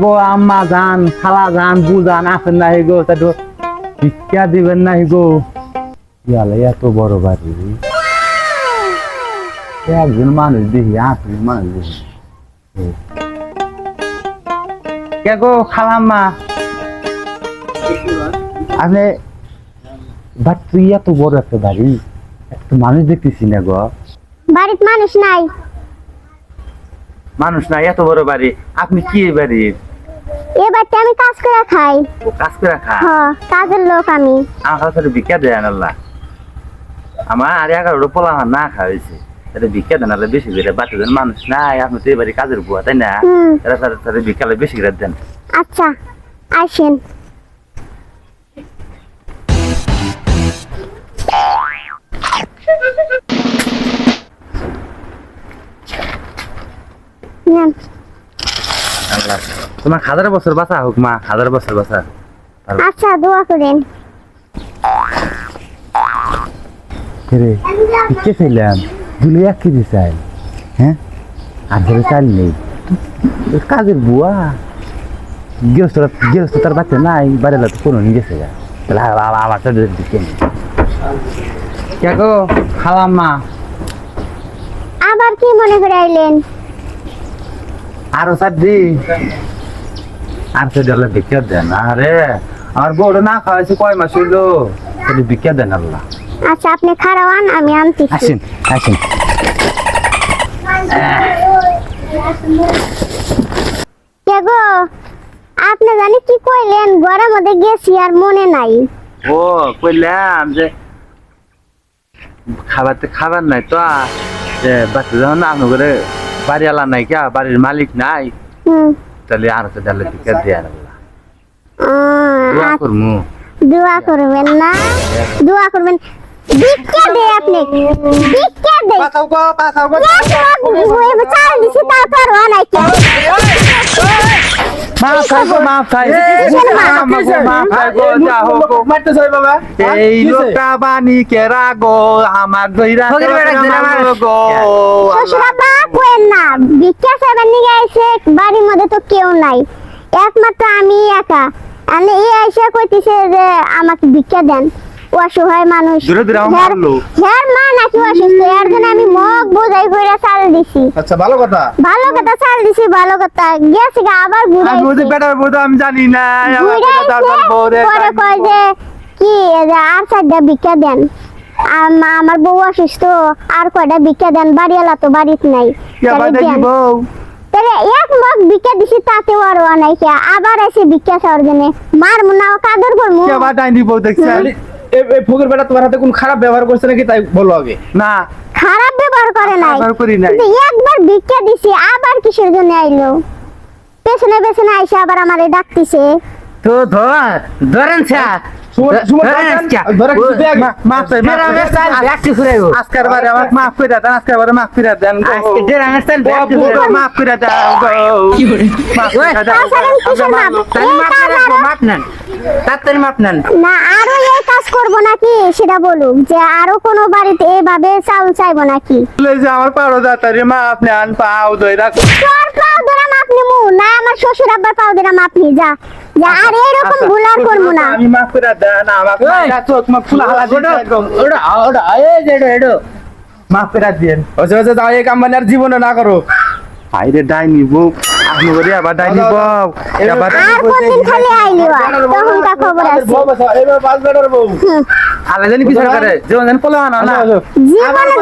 গো আম্মা যান খালা যান বুজান আছেন না গো তা তো ভিক্ষা দিবেন না গো। ইয়ালে এত বড় বাড়ি। একজন মানুষ দেখি, আটজন মানুষ দেখি। কে গো খালাম্মা আপনি বাড়ি এত বড় একটা বাড়ি, একটা মানুষ দেখতেছি না গো। বাড়িতে মানুষ নাই। মানুষ না এত বড় বাড়ি। আপনি কি বাড়ির এ বাড়িতে আমি কাজ করে খাই। ও কাজ করে খা হ কাজের লোক আমি। আমার কাছে ভিক্ষা দেন আল্লাহ। আমার আর এগারোটা পোলা আমার না খাওয়াইছে এটা ভিক্ষা দেন আল্লাহ বেশি করে বাচ্চা দেন মানুষ নাই। আপনি তো এবারে কাজের বুয়া তাই না? বেশি করে দেন। আচ্ছা আসেন। আল্লাহ। তোমার হাজার বছর বাঁচা হোক মা হাজার বছর বাঁচা। আচ্ছা দোয়া করেন। রে ভিক্ষা চাইলাম? দুলে এক কেজি চাই হ্যাঁ? আর ধরে চাল নেই। কাজের বুয়া। গৃহস্থ গৃহস্থ তার বাচ্চা নাই তো কোনো নিয়ে গেছে তাহলে আমার সাথে দিকে কে খালাম মা আবার কি মনে করে আইলেন? আরও সাত দি আর সে ডলে ভিক্ষা দেন। আরে আমার বড় না খাওয়াইছে কয় মাস হইল? তাহলে ভিক্ষা দেন আল্লাহ। আচ্ছা আপনি খারাওয়ান আমি আনতেছি। আসেন আসেন। কে গো? আপনি জানি কি কইলেন ঘরের মধ্যে গেছি আর মনে নাই। ও কইলাম যে খাবার তো খাবার নাই তো যে বাচ্চা যখন আপনি করে বাড়ি আলা নাই কে? বাড়ির মালিক নাই। হুম। তাহলে আর তো ডালে দেন আল্লাহ আহ, দোয়া করমু। দোয়া করবেন না? দোয়া করবেন। ভিক্ষা দে আপনি। ভিক্ষা দে। পাছাও গো পাছাও গো। চাল দিছি তারপর হয় খাই মাফ। মারতে চাই বাবা। এই বানি কেরা গো? আমার দইরা। গো। কোয়েন না। বাড়ির মধ্যে তো কেউ নাই। একমাত্র আমি একা। আমি এই আইসা কইতেছে যে আমাকে ভিক্ষা দেন। অসহায় মানুষ। হের মা নাকি অসুস্থ এর জন্য আমি মগ বোঝাই চাল দিছি। আচ্ছা ভালো কথা। ভালো কথা চাল দিছি ভালো কথা। গেছে গা আবার আমি ওদের ঘুরাইছে বেটার আমি জানি না আমার কথা তার ঘুরাইছে বউ রে পরে কয় যে কি আর চারটা ভিক্ষা দেন। আম- আমার বউ অসুস্থ আর কয়টা ভিক্ষা দেন? বাড়িওয়ালা তো বাড়িতে নাই। তাহলে দেন। বউ তাহলে এক মগ দিছি তাতে আরও অনাইছে আবার এসে চাওয়ার জন্য। মার মুনা কাদর করমু। কে আবার ডাইনি বউ দেখছেন এই ফকির বেটা তোমার হাতে কোন খারাপ ব্যবহার করছে নাকি? তাই বলো আগে। না। খারাপ ব্যবহার করে নাই। ব্যবহার করি নাই। একবার ভিক্ষা দিছি আবার কিসের জন্য আইলো? পেছনে পেছনে আইসা আবার আমারে ডাকতিছে। তো ধর ধরেন স্যার। মাফ আজকের বারে আমার করে দেন আজকের বারে মাফ করে দেন মাফ করে মাফ দাও মাপ? মাপ নেন মাপ নেন তাড়াতাড়ি মাপ নেন। না আরও এই কাজ করব নাকি? সেটা বলুক যে আরও কোনো বাড়িতে এভাবে চাউল চাইব নাকি? বলে যে আমার পারো দাতারি মা আপনি আন পাও দই রাখ। তোর পাও দিলাম আপনি মু না আমার শ্বশুর আব্বার পাও দিলাম আপনি যা। যা আর এরকম ভুল আর করব না। আমি মাফ করে দেন আমাকে। চোখ মুখ ফুলা হালা দিয়ে ওটা ওটা এই যে এটা মাফ করে দেন। আচ্ছা আচ্ছা যাও এই কাম মানে আর জীবনে না করো আইরে ডাইনি বউ। আপনি করে আবার ডাইনি বউ আবার আর কোনদিন খালি আইলি তখন কা খবর আছে। বউ বসা এবার পাঁচ বেটার বউ। আলে জানি কিছু করে যেমন জানি পোলা না। না জীবনে